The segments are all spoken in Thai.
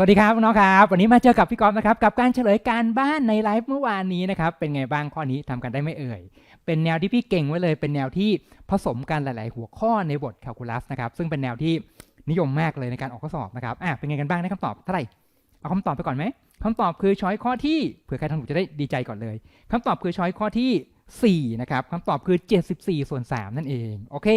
สวัสดีครับน้องครับ วันนี้มาเจอกับพี่กอล์ฟนะครับกับการเฉลยการบ้านในไลฟ์เมื่อวานนี้นะครับเป็นไงบ้างข้อนี้ทำกันได้ไม่เอ่ย เป็นแนวที่พี่เก่งไว้เลย เป็นแนวที่ผสมกันหลาย ๆ หัวข้อในบทแคลคูลัสนะครับซึ่งเป็นแนวที่นิยมมากเลยในการออกข้อสอบนะครับอะเป็นไงกันบ้างได้คำตอบเท่าไหร่เอาคำตอบไปก่อนไหมคำตอบคือช้อยข้อที่เผื่อใครทำถูกจะได้ดีใจก่อนเลยคำตอบคือช้อยข้อที่4นะครับคำตอบคือ 74ส่วน3นั่นเองโอเค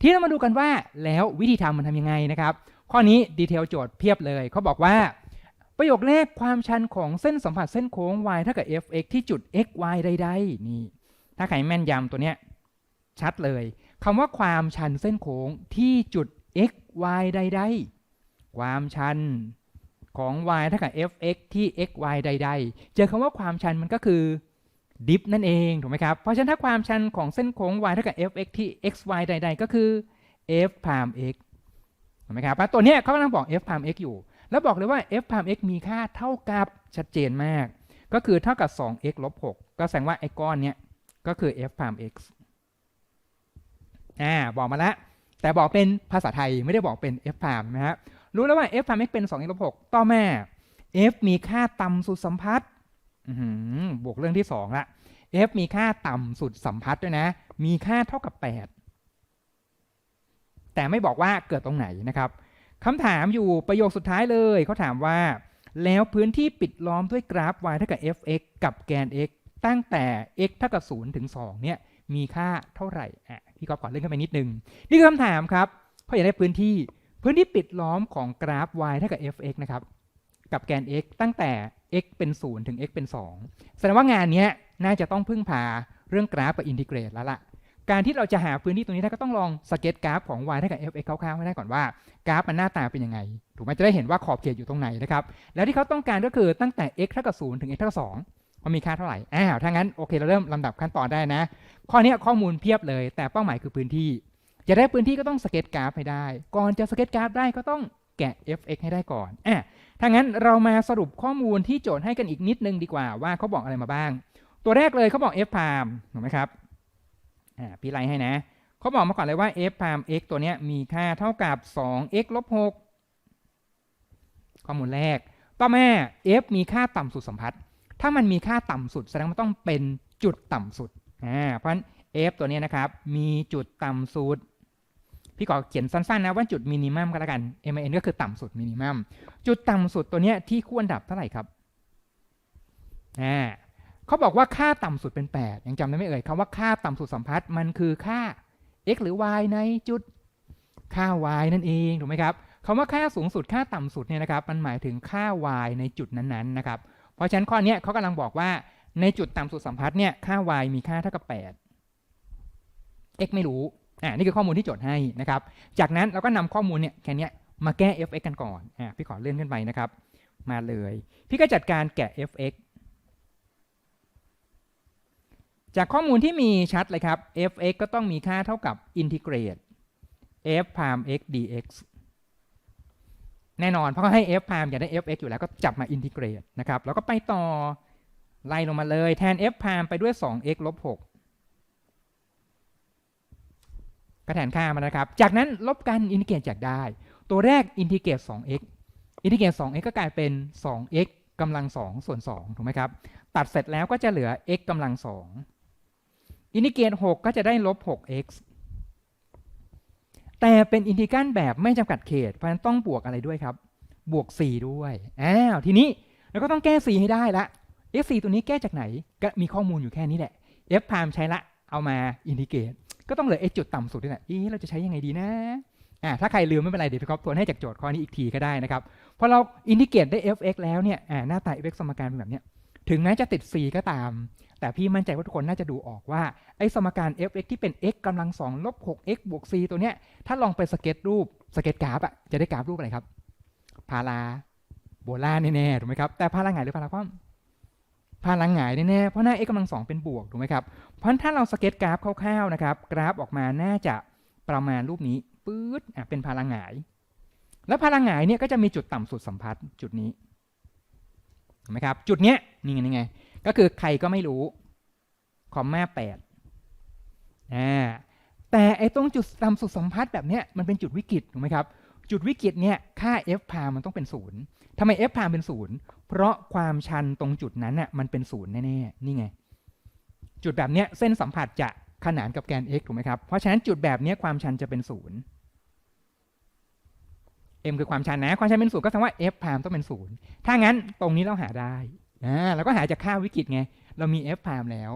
ที่เรามาดูกันว่าแล้ววิธีทำมันทำยังไงนะครับ ข้อนี้ดีเทลโจทย์เพียบเลยเขาบอกว่า ประโยคแรกความชันของเส้นสัมผัสเส้นโค้ง y เท่ากับ fx ที่จุด x y ใดๆนี่ ถ้าใครแม่นยำตัวเนี้ยชัดเลยคำว่าความชันเส้นโค้งที่จุด x y ใดๆความชันของ y เท่ากับ fx ที่ x y ใด ๆ เจอคำว่าความชันมันก็คือดิฟนั่นเองถูกไหมครับ เพราะฉะนั้นถ้าความชันของเส้นโค้ง y เท่ากับ fx ที่ x y ใด ๆ ก็คือ f พาม x ถูกไหมครับตัวเนี้ยเขากำลังบอก f พาม x อยู่ แล้วบอกเลยว่า f พาม x มีค่าเท่ากับชัดเจนมาก ก็คือเท่ากับ 2x ลบ6ก็แสดงว่าไอ้ก้อนเนี้ยก็คือ f พาม x อ่าบอกมาแล้วแต่บอกเป็นภาษาไทยไม่ได้บอกเป็น f พามนะฮะรู้แล้วว่า f พาม x เป็น 2x ลบ6ต่อแม่ f มีค่าต่ำสุดสัมพัทธ์บวกเรื่องที่ 2 ละ f มีค่าต่ำสุดสัมพัทธ์ด้วยนะ มีค่าเท่ากับ 8 แต่ไม่บอกว่าเกิดตรงไหนนะครับคำถามอยู่ประโยคสุดท้ายเลยเขาถามว่า แล้วพื้นที่ปิดล้อมด้วยกราฟ y เท่ากับ fx กับแกน x ตั้งแต่ x เท่ากับ0ถึง2เนี่ยมีค่าเท่าไหร่อะพี่ก็ขอเลื่อนขึ้นไปนิดนึง นี่คือคำถามครับเขาอยากได้พื้นที่พื้นที่ปิดล้อมของกราฟ y เท่ากับ fx นะครับกับแกน x ตั้งแต่ x เป็น 0 ถึง x เป็น 2 แสดงว่างานนี้น่าจะต้องพึ่งพาเรื่องกราฟกับอินทิเกรตแล้วล่ะ การที่เราจะหาพื้นที่ตรงนี้ได้ก็ต้องลองสเก็ตกราฟของ y เท่ากับ fx คร่าวๆให้ได้ก่อนว่ากราฟมันหน้าตาเป็นยังไง ถูกไหมจะได้เห็นว่าขอบเขตอยู่ตรงไหนนะครับ แล้วที่เขาต้องการก็คือตั้งแต่ x เท่ากับ0ถึง x เท่ากับ2มันมีค่าเท่าไหร่อ้าวถ้างั้นโอเคเราเริ่มลำดับขั้นตอนได้นะ ข้อนี้ข้อมูลเพียบเลย แต่เป้าหมายคือพื้นที่จะได้พื้นที่ก็ต้องสเก็ตกราฟให้ได้ ก่อนจะสเก็ตกราฟได้ก็ต้องแกะ fx ให้ได้ก่อนอะถ้างั้นเรามาสรุปข้อมูลที่โจทย์ให้กันอีกนิดนึงดีกว่าว่าเขาบอกอะไรมาบ้าง ตัวแรกเลยเขาบอก f พามถูกไหมครับ อ่าพี่ไล่ให้นะ เขาบอกมาก่อนเลยว่า f พาม x ตัวเนี้ยมีค่าเท่ากับ 2x ลบ6ข้อมูลแรก ต่อมา f มีค่าต่ำสุดสัมพัทธ์ ถ้ามันมีค่าต่ำสุด แสดงว่าต้องเป็นจุดต่ำสุดอ่าเพราะฉะนั้น f ตัวเนี้ยนะครับ มีจุดต่ำสุด พี่ขอเขียนสั้นๆนะว่าจุดมินิมัมก็แล้วกัน mn ก็คือต่ำสุดมินิมัม จุดต่ำสุดตัวเนี้ยที่คู่อันดับเท่าไหร่ครับอ่า เขาบอกว่าค่าต่ำสุดเป็น 8 ยังจำได้ไหมเอ่ยคำว่าค่าต่ำสุดสัมพัทธ์มันคือค่า x หรือ y ในจุดค่า y นั่นเองถูกไหมครับคำว่าค่าสูงสุดค่าต่ำสุดเนี่ยนะครับมันหมายถึงค่า y ในจุดนั้นๆนะครับเพราะฉะนั้นข้อนี้เขากำลังบอกว่าในจุดต่ำสุดสัมพัทธ์เนี่ยค่า y มีค่าเท่ากับ 8 x ไม่รู้อ่านี่คือข้อมูลที่โจทย์ให้นะครับ จากนั้นเราก็นำข้อมูลเนี่ยแค่นี้มาแก้ fx กันก่อนอ่าพี่ขอเลื่อนขึ้นไปนะครับ มาเลย พี่ก็จัดการแกะ fx จากข้อมูลที่มีชัดเลยครับ f(x) ก็ต้องมีค่าเท่ากับอินทิเกรต f พาม x dx แน่นอนเพราะเขาให้ f พามอยากได้ fx อยู่แล้วก็จับมาอินทิเกรตนะครับ แล้วก็ไปต่อ ไล่ลงมาเลยแทน f พามไปด้วย 2x ลบ6ก็แทนค่ามานะครับ จากนั้นลบกันอินทิเกรตจากได้ ตัวแรกอินทิเกรต 2x อินทิเกรต 2x ก็กลายเป็น 2x กำลัง 2 ส่วน 2 ถูกไหมครับ ตัดเสร็จแล้วก็จะเหลือ x กำลัง 2 อินทิเกรต6ก็จะได้ลบ 6x แต่เป็นอินทิกรัลแบบไม่จำกัดเขต เพราะฉะนั้นต้องบวกอะไรด้วยครับ บวก 4 ด้วยอ้าวทีนี้เราก็ต้องแก้ 4 ให้ได้ละ f 4ตัวนี้แก้จากไหน ก็มีข้อมูลอยู่แค่นี้แหละ f พามใช้ละ เอามาอินทิเกรตก็ต้องเหลือ x จุดต่ำสุดนี่แหละอีเราจะใช้ยังไงดีนะอ่าถ้าใครลืมไม่เป็นไรเดี๋ยวพี่ก๊อฟทวนให้จากโจทย์ข้อนี้อีกทีก็ได้นะครับพอเราอินทิเกรตได้ fx แล้วเนี่ยอ่าหน้าตา fx สมการเป็นแบบเนี้ย ถึงแม้จะติด c ก็ตาม แต่พี่มั่นใจว่าทุกคนน่าจะดูออกว่า ไอ้สมการ f(x) ที่เป็น x กำลัง2ลบ 6x บวก c ตัวเนี้ย ถ้าลองไปสเก็ตรูปสเก็ตกราฟอะจะได้กราฟรูปอะไรครับพาราโบลาแน่ๆถูกไหมครับ แต่พาราหงายหรือพาราคว่ำพาราหงายแน่ๆเพราะหน้า x กำลัง2เป็นบวกถูกไหมครับ เพราะถ้าเราสเก็ตกราฟคร่าวๆนะครับกราฟออกมาน่าจะประมาณรูปนี้ปื๊ดอะเป็นพาราหงาย แล้วพาราหงายเนี่ยก็จะมีจุดต่ำสุดสัมพัทธ์จุดนี้ ถูกไหมครับจุดเนี้ยนี่ไงนี่ไงก็คือใครก็ไม่รู้คอมมาแปดอ่าแต่ไอ้ตรงจุดต่ำสุดสัมพัทธ์แบบเนี้ยมันเป็นจุดวิกฤตถูกไหมครับจุดวิกฤตเนี่ยค่า f พามมันต้องเป็นศูนย์ทำไม f พามเป็นศูนย์เพราะความชันตรงจุดนั้นน่ะมันเป็นศูนย์แน่ๆนี่ไง จุดแบบเนี้ยเส้นสัมผัสจะขนานกับแกน x ถูกไหมครับเพราะฉะนั้นจุดแบบเนี้ยความชันจะเป็นศูนย์ m คือความชันนะ ความชันเป็นศูนย์ก็แสดงว่า f พามต้องเป็นศูนย์ถ้างั้นตรงนี้เราหาได้อ่าเราก็หาจากค่าวิกฤตไง เรามี f พามแล้ว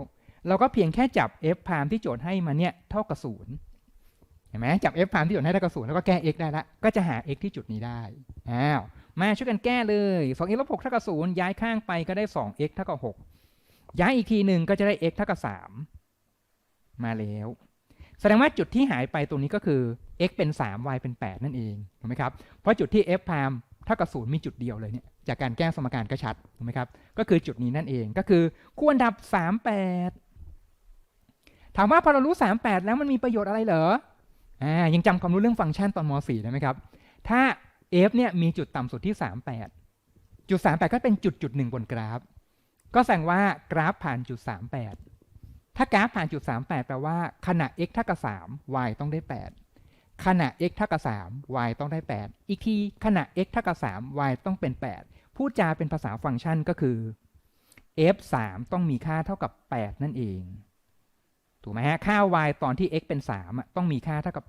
เราก็เพียงแค่จับ f พามที่โจทย์ให้มาเนี่ยเท่ากับศูนย์เห็นไหมจับ f พามที่โจทย์ให้เท่ากับศูนย์แล้วก็แก้ x ได้ละ ก็จะหา x ที่จุดนี้ได้อ้าวมาช่วยกันแก้เลย 2x ลบ6เท่ากับ0ย้ายข้างไปก็ได้ 2x เท่ากับ6ย้ายอีกทีหนึ่งก็จะได้ x เท่ากับ3มาแล้ว แสดงว่าจุดที่หายไปตรงนี้ก็คือ x เป็น 3 y เป็น 8 นั่นเองถูกไหมครับ เพราะจุดที่ f พามเท่ากับ0มีจุดเดียวเลยเนี่ยจากการแก้สมการก็ชัดถูกไหมครับ ก็คือจุดนี้นั่นเองก็คือคู่อันดับ 38 ถามว่าพอเรารู้ 38 แล้วมันมีประโยชน์อะไรเหรออ่ายังจำความรู้เรื่องฟังก์ชันตอนม .4 ได้ไหมครับ ถ้า f เนี่ยมีจุดต่ำสุดที่ 38 จุด 38 ก็เป็นจุดจุดหนึ่งบนกราฟ ก็แสดงว่ากราฟผ่านจุด 38 ถ้ากราฟผ่านจุด 38 แปลว่าขณะ x เท่ากับ 3 y ต้องได้ 8 ขณะ x เท่ากับ 3 y ต้องได้ 8 อีกทีขณะ x เท่ากับ 3 y ต้องเป็น 8 พูดจาเป็นภาษาฟังก์ชันก็คือ f 3ต้องมีค่าเท่ากับ 8 นั่นเอง ถูกไหมฮะ ค่า y ตอนที่ x เป็น 3 ต้องมีค่าเท่ากับ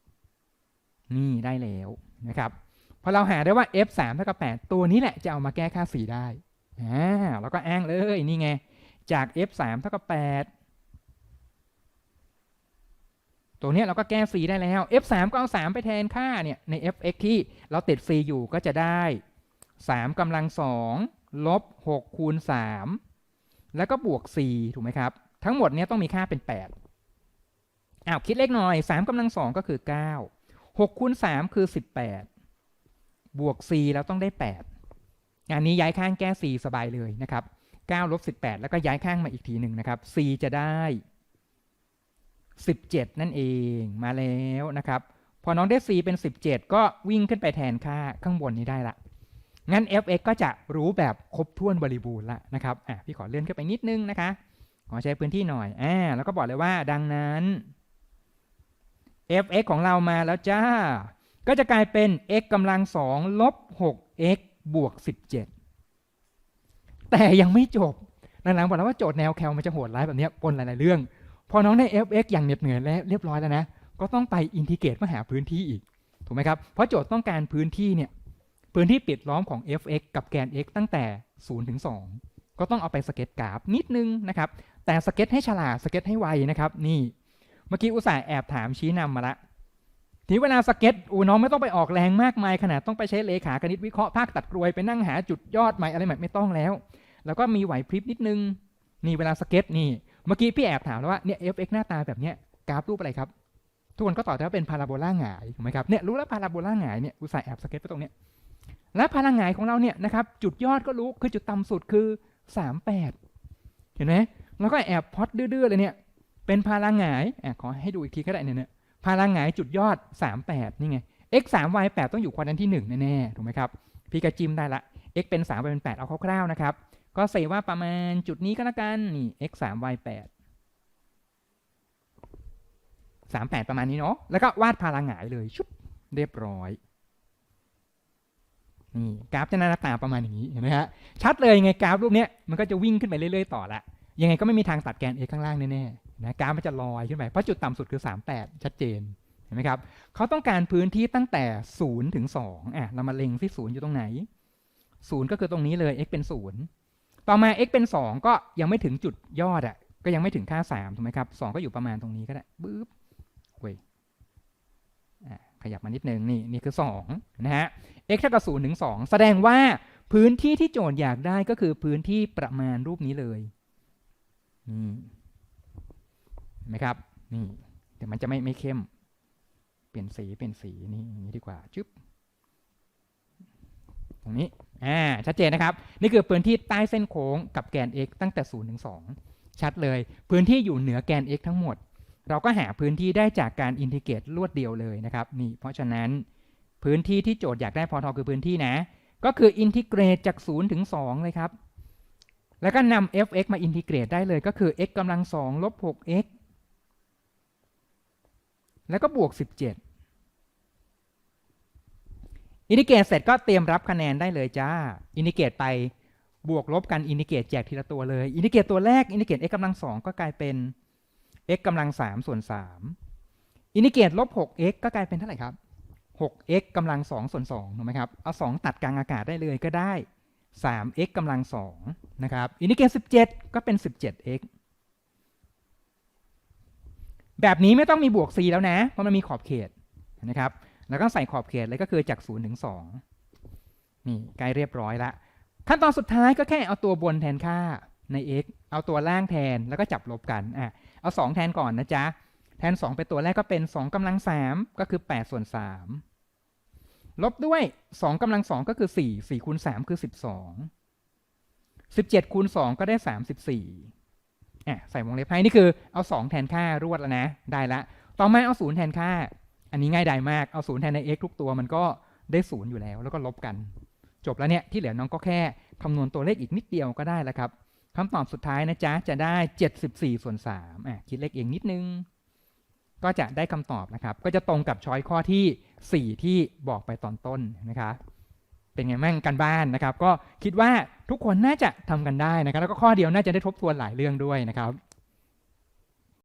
8 นี่ได้แล้วนะครับ พอเราหาได้ว่า f 3เท่ากับ 8 ตัวนี้แหละจะเอามาแก้ค่า c ได้อ่าแล้วก็อ้างเลย นี่ไง จาก f 3เท่ากับ 8ตัวนี้เราก็แก้ c ได้แล้ว f 3ก็เอา 3 ไปแทนค่าเนี่ยใน f(x) ที่เราติด c อยู่ก็จะได้ 3กำลัง 2 ลบ 6 คูณ 3 แล้วก็บวก 4 ถูกไหมครับ ทั้งหมดเนี้ยต้องมีค่าเป็น 8อ้าวคิดเลขหน่อย 3กำลัง 2 ก็คือ 9 6คูณ3คือ 18 บวก c แล้วต้องได้ 8 งานนี้ย้ายข้างแก้ c สบายเลยนะครับ 9ลบ18 แล้วก็ย้ายข้างมาอีกทีหนึ่งนะครับ c จะได้ 17 นั่นเองมาแล้วนะครับ พอน้องได้ c เป็น 17 ก็วิ่งขึ้นไปแทนค่าข้างบนนี้ได้ละ งั้น f(x) ก็จะรู้แบบครบถ้วนบริบูรณ์ละนะครับอะพี่ขอเลื่อนขึ้นไปนิดนึงนะคะ ขอใช้พื้นที่หน่อยอ่าแล้วก็บอกเลยว่าดังนั้น f(x) ของเรามาแล้วจ้า ก็จะกลายเป็น x กำลัง2ลบ 6x บวก 17 แต่ยังไม่จบหลังๆบอกแล้วว่าโจทย์แนวแคลมันจะโหดร้ายแบบนี้ปนหลายๆเรื่อง พอน้องได้ f(x) อย่างเหน็ดเหนื่อยแล้วเรียบร้อยแล้วนะ ก็ต้องไปอินทิเกรตมาหาพื้นที่อีก ถูกไหมครับ เพราะโจทย์ต้องการพื้นที่เนี่ย พื้นที่ปิดล้อมของ f(x) กับแกน x ตั้งแต่ 0 ถึง 2 ก็ต้องเอาไปสเก็ตกราฟนิดนึงนะครับ แต่สเก็ตให้ฉลาด สเก็ตให้ไวนะครับ นี่ เมื่อกี้อุตส่าห์แอบถามชี้นำมาละ ทีเวลาสเก็ตอูน้องไม่ต้องไปออกแรงมากมายขนาดต้องไปใช้เลขาคณิตวิเคราะห์ภาคตัดกรวยไปนั่งหาจุดยอดใหม่อะไรใหม่ไม่ต้องแล้ว แล้วก็มีไหวพริบนิดนึง นี่เวลาสเก็ตนี่ เมื่อกี้พี่แอบถามแล้วว่าเนี่ย fx หน้าตาแบบเนี้ยกราฟรูปอะไรครับ ทุกคนก็ตอบได้ว่าเป็นพาราโบลาหงายถูกไหมครับเนี่ยรู้แล้วพาราโบลาหงายเนี่ยอุตส่าห์แอบสเก็ตไปตรงเนี้ยและพาราหงายของเราเนี่ยนะครับจุดยอดก็รู้คือจุดต่ำสุดคือ 38 เห็นไหมแล้วก็แอบพอดดื้อๆเลยเนี่ยเป็นพาราหงายอะขอให้ดูอีกทีก็ได้เนี่ยเนี่ย พาราหงายจุดยอด 38 นี่ไง x 3 y 8ต้องอยู่ควอดรันที่ 1 แน่ๆ ถูกไหมครับ พี่กระจิมได้ละ x เป็น 3 y เป็น 8 เอาคร่าวๆ นะครับ ก็เสว่าประมาณจุดนี้ก็แล้วกัน นี่ x 3 y 8 38 ประมาณนี้เนาะ แล้วก็วาดพาราหงายเลย ชุบ เรียบร้อย นี่กราฟจะหน้าตาประมาณอย่างนี้ เห็นไหมฮะ ชัดเลยไงกราฟรูปเนี้ย มันก็จะวิ่งขึ้นไปเรื่อยๆ ต่อละ ยังไงก็ไม่มีทางตัดแกน x ข้างล่างแน่ๆ นะกาฟมันจะลอยขึ้นไปเพราะจุดต่ำสุดคือ 38 ชัดเจนเห็นไหมครับเขาต้องการพื้นที่ตั้งแต่0ถึง2อะเรามาเล็งที่0อยู่ตรงไหน0ก็คือตรงนี้เลย x เป็น 0 ต่อมา x เป็น 2 ก็ยังไม่ถึงจุดยอดอะก็ยังไม่ถึงค่า3ถูกไหมครับ2ก็อยู่ประมาณตรงนี้ก็ได้ปึ๊บเว้ยอะขยับมานิดนึงนี่นี่คือ2นะฮะ x เท่ากับ0ถึง2แสดงว่าพื้นที่ที่โจทย์อยากได้ก็คือพื้นที่ประมาณรูปนี้เลยนี่ ไหมครับ นี่แต่มันจะไม่ไม่เข้ม เปลี่ยนสีเปลี่ยนสีนี่อย่างนี้ดีกว่าจึ๊บตรงนี้อ่าชัดเจนนะครับ นี่คือพื้นที่ใต้เส้นโค้งกับแกน x ตั้งแต่0ถึง2ชัดเลย พื้นที่อยู่เหนือแกน x ทั้งหมด เราก็หาพื้นที่ได้จากการอินทิเกรตรวดเดียวเลยนะครับนี่เพราะฉะนั้นพื้นที่ที่โจทย์อยากได้พอทอคือพื้นที่นะ ก็คืออินทิเกรตจาก0ถึง2เลยครับแล้วก็นำ f(x) มาอินทิเกรตได้เลยก็คือ x กำลัง2ลบ 6x แล้วก็บวก 17 อินดิเกตเสร็จก็เตรียมรับคะแนนได้เลยจ้า อินดิเกตไปบวกลบกันอินดิเกตแจกทีละตัวเลย อินดิเกตตัวแรกอินดิเกต x กำลังสองก็กลายเป็น x กำลังสามส่วนสามอินดิเกตลบ 6x ก็กลายเป็นเท่าไหร่ครับ 6x กำลังสองส่วนสองถูกไหมครับ เอา2ตัดกลางอากาศได้เลยก็ได้ 3x กำลังสองนะครับ อินดิเกต 17 ก็เป็น 17x แบบนี้ไม่ต้องมีบวก c แล้วนะ เพราะมันมีขอบเขตนะครับ แล้วก็ใส่ขอบเขตเลยก็คือจาก0ถึง2นี่ใกล้เรียบร้อยละ ขั้นตอนสุดท้ายก็แค่เอาตัวบนแทนค่าใน x เอาตัวล่างแทนแล้วก็จับลบกันอะเอา 2 แทนก่อนนะจ๊ะ แทน 2 เป็นตัวแรกก็เป็น 2กำลัง 3 ก็คือ 8 ส่วน 3 ลบด้วย 2กำลัง 2 ก็คือ 4 4คูณ3คือ 12 17คูณ2ก็ได้ 34 อะใส่วงเล็บให้นี่คือเอา 2 แทนค่ารวดแล้วนะ ได้ละ ต่อมาเอา0แทนค่า อันนี้ง่ายดายมาก เอา0แทนใน x ทุกตัวมันก็ได้0อยู่แล้ว แล้วก็ลบกัน จบแล้วเนี่ยที่เหลือน้องก็แค่คำนวณตัวเลขอีกนิดเดียวก็ได้แล้วครับคำตอบสุดท้ายนะจ๊ะจะได้ 74ส่วน3อะคิดเลขเองนิดนึง ก็จะได้คำตอบนะครับ ก็จะตรงกับช้อยข้อที่ 4 ที่บอกไปตอนต้นนะคะ เป็นไงบ้างกันบ้านนะครับ ก็คิดว่าทุกคนน่าจะทำกันได้นะครับ แล้วก็ข้อเดียวน่าจะได้ทบทวนหลายเรื่องด้วยนะครับ